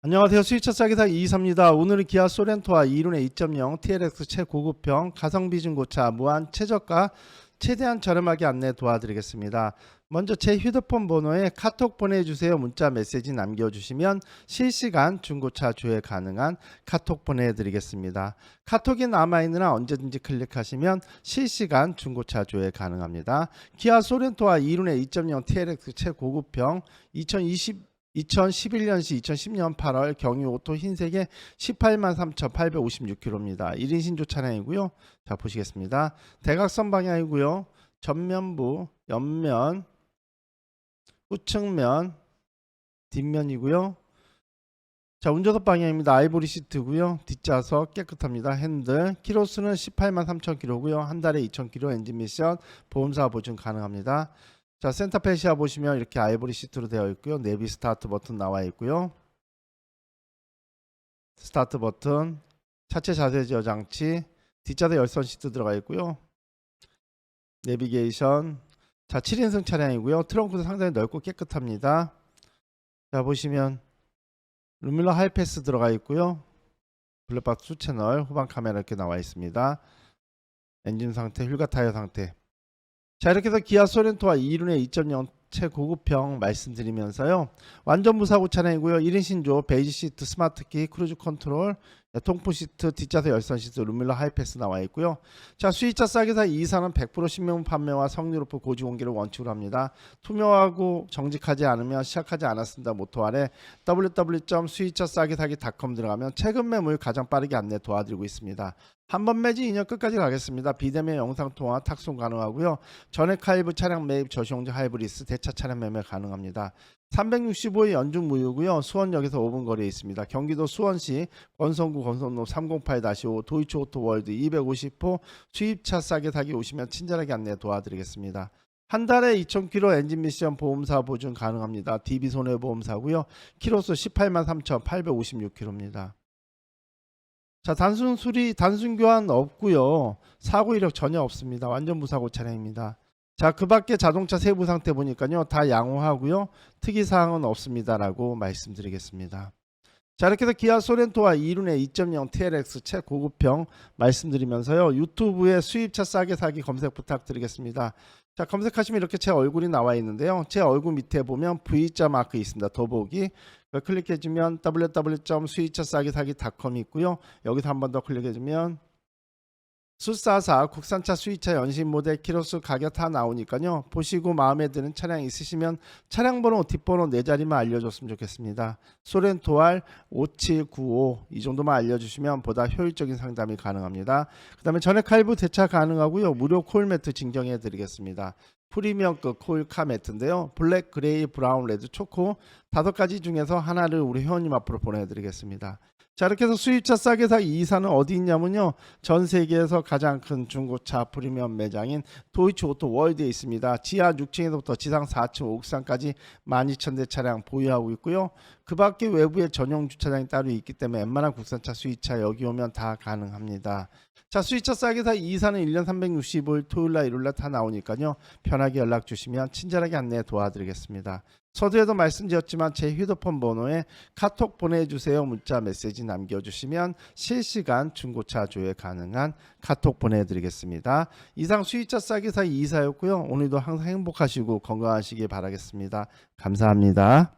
안녕하세요. 수입차 싸기사 이이사입니다. 오늘은 기아 소렌토와 이륜의 2.0 TLX 최고급형 가성비 중고차 무한 최저가 최대한 저렴하게 안내 도와드리겠습니다. 먼저 제 휴대폰 번호에 카톡 보내주세요. 문자 메시지 남겨주시면 실시간 중고차 조회 가능한 카톡 보내드리겠습니다. 카톡이 남아있느나 언제든지 클릭하시면 실시간 중고차 조회 가능합니다. 기아 소렌토와 이륜의 2.0 TLX 최고급형 2020 2011년시 2010년 8월 경유 오토 흰색의 18만 3,856km입니다. 1인 신조 차량이고요. 자 보시겠습니다. 대각선 방향이고요. 전면부, 옆면, 우측면, 뒷면이고요. 자 운전석 방향입니다. 아이보리 시트고요. 뒷좌석 깨끗합니다. 핸들 키로수는 18만 3,000km고요. 한 달에 2,000km 엔진 미션 보험사 보증 가능합니다. 자 센터페시아 보시면 이렇게 아이보리 시트로 되어 있고요. 내비 스타트 버튼 나와 있고요. 스타트 버튼 차체 자세 제어 장치 뒷좌석 열선 시트 들어가 있고요. 내비게이션. 자 7인승 차량이고요. 트렁크도 상당히 넓고 깨끗합니다. 자 보시면 루밀러 하이패스 들어가 있고요. 블랙박스 수 채널 후방 카메라 이렇게 나와 있습니다. 엔진 상태 휠과 타이어 상태 자 이렇게 해서 기아 소렌토와 이륜의 2.0 최고급형 말씀드리면서요. 완전 무사고 차량이고요. 1인 신조 베이지 시트 스마트키 크루즈 컨트롤 통풍 시트 뒷좌석 열선 시트 루밀러 하이패스 나와 있고요 자 수입차 싸게사 이 이사는 100% 신명 판매와 성능 높은 고지 공개를 원칙으로 합니다 투명하고 정직하지 않으면 시작하지 않았습니다 모토 아래 www.수입차 싸게 사기닷컴 들어가면 최근 매물 가장 빠르게 안내 도와드리고 있습니다 한번 매지 2년 끝까지 가겠습니다. 비대면 영상 통화 탁송 가능하고요. 전액 할부 차량 매입 저시용자 하이브리스 대차 차량 매매 가능합니다. 365의 연중 무휴고요. 수원역에서 5분 거리에 있습니다. 경기도 수원시 권성구 권선로 308-5 도이치 오토월드 250호 수입차 싸게 사기 오시면 친절하게 안내 도와드리겠습니다. 한 달에 2,000km 엔진 미션 보험사 보증 가능합니다. DB 손해보험사고요. 키로수 18만 3,856km입니다. 자 단순 수리 단순 교환 없고요 사고 이력 전혀 없습니다 완전 무사고 차량입니다 자 그 밖에 자동차 세부 상태 보니까요 다 양호하고요 특이 사항은 없습니다라고 말씀드리겠습니다. 자 이렇게 해서 기아 소렌토와 이륜의 2.0 TLX 최고급형 말씀드리면서요 유튜브에 수입차 싸게 사기 검색 부탁드리겠습니다. 자 검색하시면 이렇게 제 얼굴이 나와 있는데요 제 얼굴 밑에 보면 V자 마크 있습니다 더보기. 클릭해주면 www.수입차 싸게 사기닷컴이 있고요 여기서 한 번 더 클릭해주면 수사사 국산차 수입차 연신 모델 키로수 가격 다 나오니까요. 보시고 마음에 드는 차량 있으시면 차량 번호 뒷번호 네 자리만 알려줬으면 좋겠습니다. 소렌토알 5795 이 정도만 알려주시면 보다 효율적인 상담이 가능합니다. 그 다음에 전액 할부 대차 가능하고요. 무료 콜 매트 증정해 드리겠습니다. 프리미엄급 코일카 매트인데요. 블랙 그레이 브라운 레드 초코 다섯 가지 중에서 하나를 우리 회원님 앞으로 보내드리겠습니다 자 이렇게 해서 수입차 싸게 사이 이사는 어디 있냐면요. 전 세계에서 가장 큰 중고차 프리미엄 매장인 도이치 오토 월드에 있습니다. 지하 6층에서부터 지상 4층 옥상까지 12,000대 차량 보유하고 있고요. 그 밖에 외부에 전용 주차장이 따로 있기 때문에 웬만한 국산차 수입차 여기 오면 다 가능합니다. 자 수입차 싸게 사. 이사는 1년 365일 토요일날 일요일날 다 나오니까요. 편하게 연락 주시면 친절하게 안내 도와드리겠습니다 서두에도 말씀드렸지만 제 휴대폰 번호에 카톡 보내주세요 문자 메시지 남겨주시면 실시간 중고차 조회 가능한 카톡 보내드리겠습니다. 이상 수입차 싸게 사이 이사였고요. 오늘도 항상 행복하시고 건강하시길 바라겠습니다. 감사합니다.